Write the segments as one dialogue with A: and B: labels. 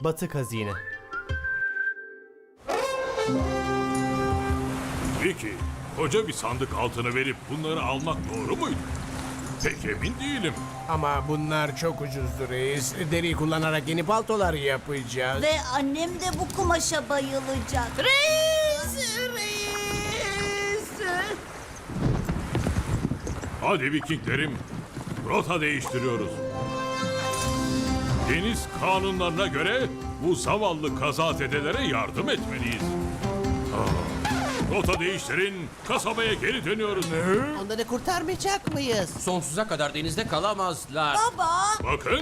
A: Batık hazine.
B: Peki, koca bir sandık altını verip bunları almak doğru muydu? Pek emin değilim.
C: Ama bunlar çok ucuzdur reis. Deri kullanarak yeni paltolar yapacağız.
D: Ve annem de bu kumaşa bayılacak. Reis! Reis!
B: Hadi Vikinglerim, rota değiştiriyoruz. Deniz kanunlarına göre bu zavallı kazazedelere yardım etmeliyiz. Aa, Rota değiştirin, kasabaya geri dönüyoruz.
E: Onları kurtarmayacak mıyız?
F: Sonsuza kadar denizde kalamazlar.
D: Baba!
B: Bakın,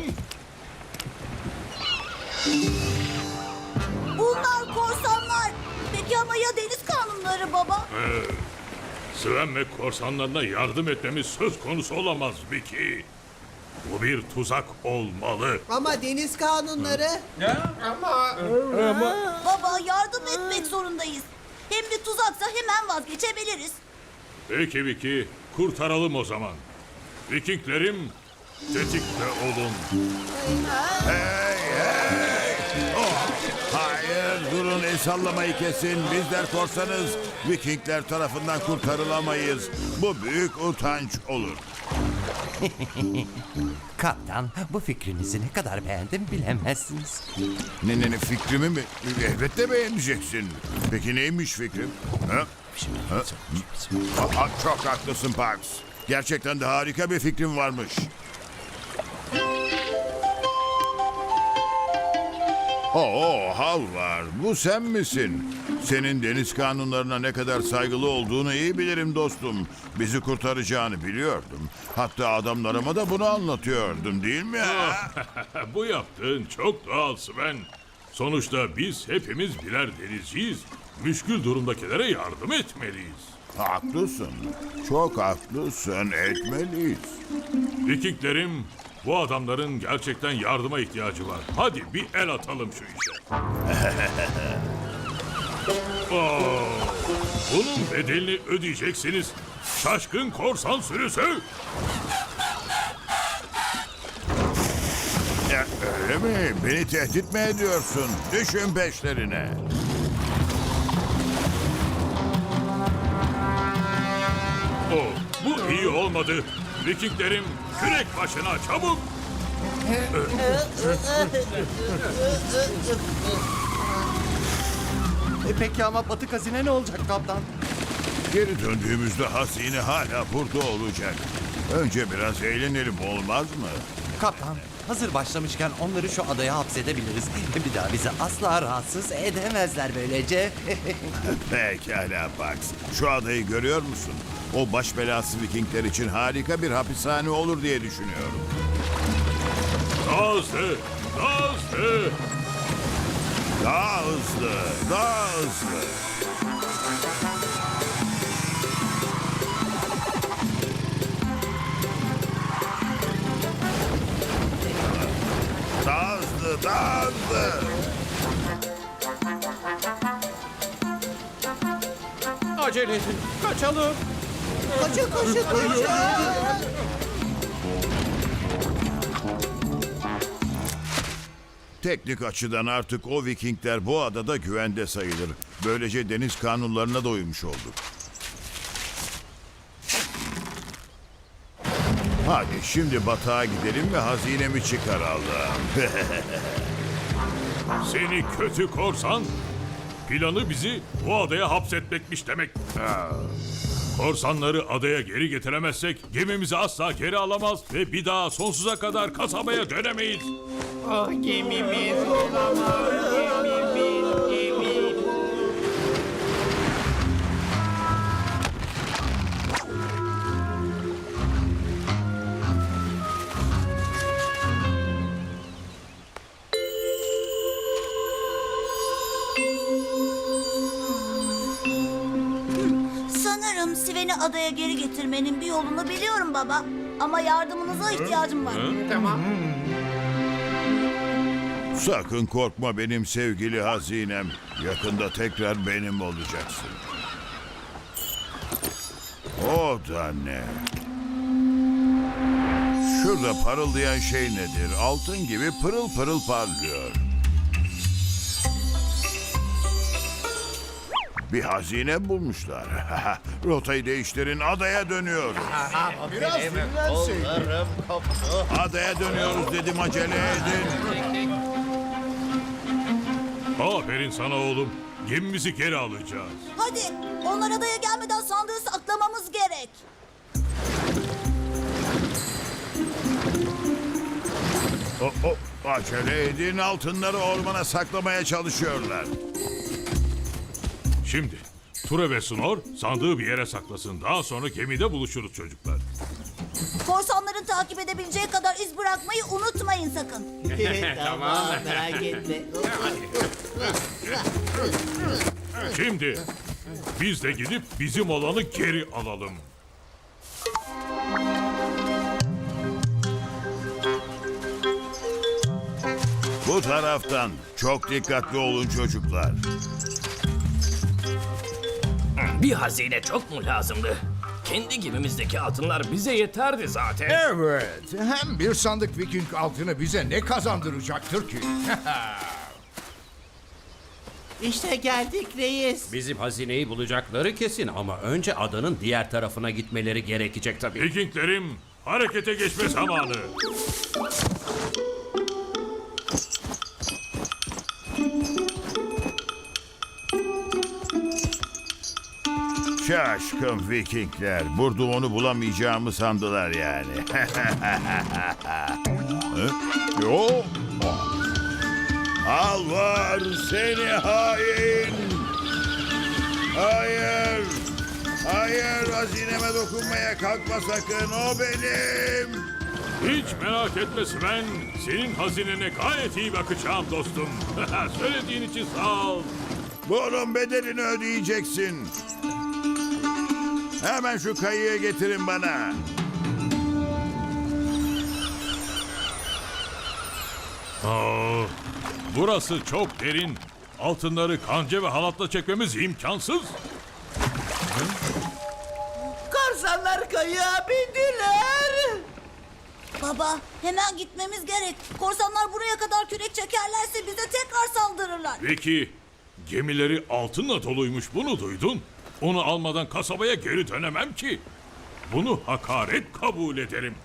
D: Bunlar korsanlar. Peki ama ya deniz kanunları baba?
B: Sven ve korsanlarına yardım etmemiz söz konusu olamaz Vicky. Bu bir tuzak olmalı.
E: Ama deniz kanunları...
D: Baba yardım etmek zorundayız. Hem de tuzaksa hemen vazgeçebiliriz.
B: Peki Vicky, kurtaralım o zaman. Vikinglerim, tetikte olun.
G: Hayır durun el sallamayı kesin. Bizler korsanız Vikingler tarafından kurtarılamayız. Bu büyük utanç olur.
H: Kaptan, bu fikrinizi ne kadar beğendim bilemezsiniz.
G: Ne ne ne fikrimi mi? Elbette beğeneceksin. Peki neymiş fikrim? Ha? Ha? Aa, çok haklısın Pax. Gerçekten de harika bir fikrim varmış. Oo Halvar bu sen misin? Senin deniz kanunlarına ne kadar saygılı olduğunu iyi bilirim dostum. Bizi kurtaracağını biliyordum. Hatta adamlarıma da bunu anlatıyordum değil mi? ha?
B: Bu yaptığın çok doğal Sven. Sonuçta biz hepimiz birer denizciyiz. Müşkül durumdakilere yardım etmeliyiz.
G: Haklısın. Çok haklısın. Etmeliyiz.
B: Vikinglerim, bu adamların gerçekten yardıma ihtiyacı var. Hadi bir el atalım şu işe. Oo, bunun bedelini ödeyeceksiniz. Şaşkın korsan sürüsü.
G: Ya, öyle mi? Beni tehdit mi ediyorsun? Düşün peşlerine.
B: Oh, bu iyi olmadı. Vikinglerim, kürek başına çabuk.
H: E peki ama batık hazine ne olacak kaptan?
G: Geri döndüğümüzde hazine hala burada olacak. Önce biraz eğlenelim olmaz mı?
H: Kaptan, hazır başlamışken onları şu adaya hapsedebiliriz. Bir daha bizi asla rahatsız edemezler böylece.
G: Pekala Pax. Şu adayı görüyor musun? O baş belası Vikingler için harika bir hapishane olur diye düşünüyorum.
B: Daha hızlı, daha hızlı.
G: Daha hızlı, daha hızlı. Hızlı, daha hızlı.
F: Acele edin. Kaçalım.
E: Koşun koşun koşun.
G: Teknik açıdan artık o Vikingler bu adada güvende sayılır. Böylece deniz kanunlarına da uymuş olduk. Hadi şimdi batağa gidelim ve hazinemi çıkaralım.
B: Seni kötü korsan. Planı bizi bu adaya hapsetmekmiş demek. Korsanları adaya geri getiremezsek gemimizi asla geri alamaz ve bir daha sonsuza kadar kasabaya dönemeyiz.
D: Sanırım Sven'i adaya geri getirmenin bir yolunu biliyorum baba. Ama yardımınıza ihtiyacım var.
G: Sakın korkma benim sevgili hazinem. Yakında tekrar benim olacaksın. O da ne? Şurada parıldayan şey nedir? Altın gibi pırıl pırıl parlıyor. Bir hazine bulmuşlar. Rotayı değiştirin adaya dönüyoruz. Adaya dönüyoruz dedim acele edin.
B: Aferin sana oğlum. Gemimizi geri alacağız.
D: Hadi onlar adaya gelmeden sandığı saklamamız gerek.
G: O, o, acele edin altınları ormana saklamaya çalışıyorlar.
B: Şimdi Ture ve Snor sandığı bir yere saklasın. Daha sonra gemide buluşuruz çocuklar.
D: Korsanların takip edebileceği kadar iz bırakmayı unutmayın sakın.
E: tamam merak etme.
B: Şimdi biz de gidip bizim olanı geri alalım.
G: Bu taraftan çok dikkatli olun çocuklar.
A: Bir hazine çok mu lazımdı? Kendi gemimizdeki altınlar bize yeterdi zaten.
I: Evet, hem bir sandık Viking altını bize ne kazandıracaktır ki?
E: İşte geldik reis.
F: Bizim hazineyi bulacakları kesin ama önce adanın diğer tarafına gitmeleri gerekecek tabii.
B: Vikinglerim harekete geçme zamanı.
G: Şaşkın Vikingler. Burada onu bulamayacağımı sandılar yani. Hı? Yo. Al var seni hain. Hayır. Hayır hazineme dokunmaya kalkma sakın. O benim.
B: Hiç merak etme Sven. Senin hazinene gayet iyi bakacağım dostum. Söylediğin için sağ ol.
G: Bunun bedelini ödeyeceksin. Hemen şu kayığı getirin bana.
B: Aa, burası çok derin. Altınları kanca ve halatla çekmemiz imkansız.
E: Korsanlar kayığa bindiler.
D: Baba hemen gitmemiz gerek. Korsanlar buraya kadar kürek çekerlerse bize tekrar saldırırlar.
B: Peki gemileri altınla doluymuş bunu duydun. Onu almadan kasabaya geri dönemem ki. Bunu hakaret kabul ederim.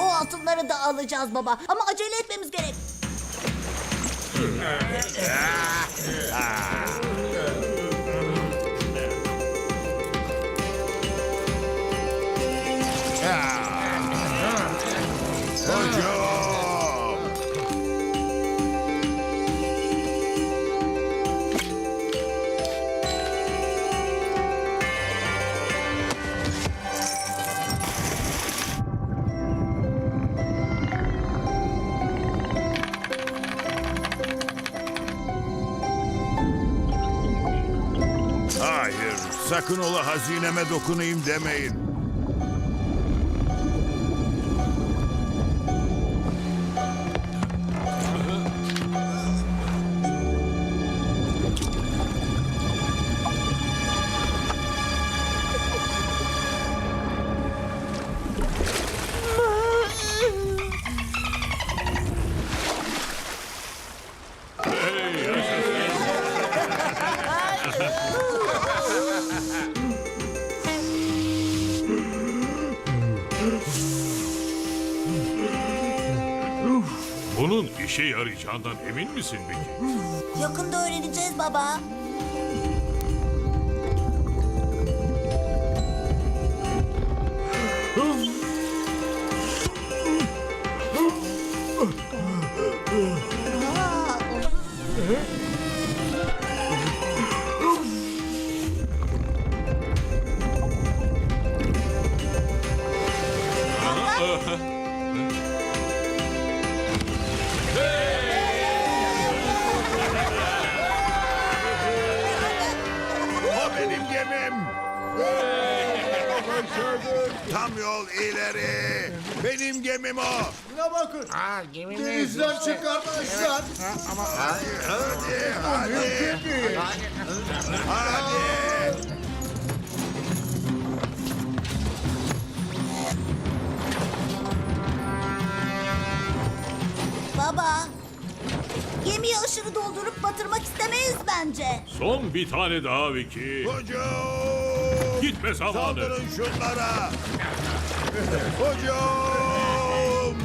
D: O altınları da alacağız baba. Ama acele etmemiz gerek.
G: sakın ola hazineme dokunayım demeyin.
B: Bunun işe yarayacağından emin misin peki?
D: Yakında öğreneceğiz baba.
G: Tam yol ileri. Benim gemim o. Buna bakın. Aa, gemi mi?
I: Denizden çıkartmışlar.
G: Ha, ama Hadi hadi hadi. Mümkün. Hadi.
D: Baba. Gemiye aşırı doldurup batırmak istemeyiz bence.
B: Son bir tane daha Vicky.
G: Hücum.
B: Gitme zamanı.
G: Saldırın şunlara! Hücum!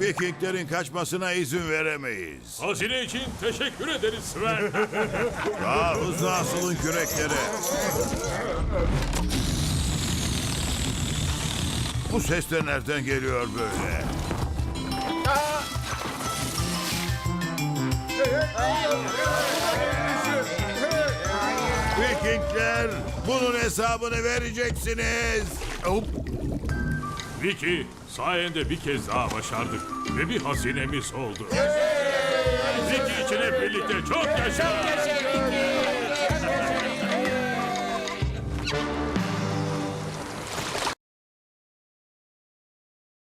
G: Vikinglerin kaçmasına izin veremeyiz.
B: Hazine için teşekkür ederiz Sven.
G: Daha hızlı asılın küreklere. Bu ses de nereden geliyor böyle? Vikingler bunun hesabını vereceksiniz. Hop.
B: Vicky sayende bir kez daha başardık ve bir hazinemiz oldu. Vicky için hep birlikte çok yaşa.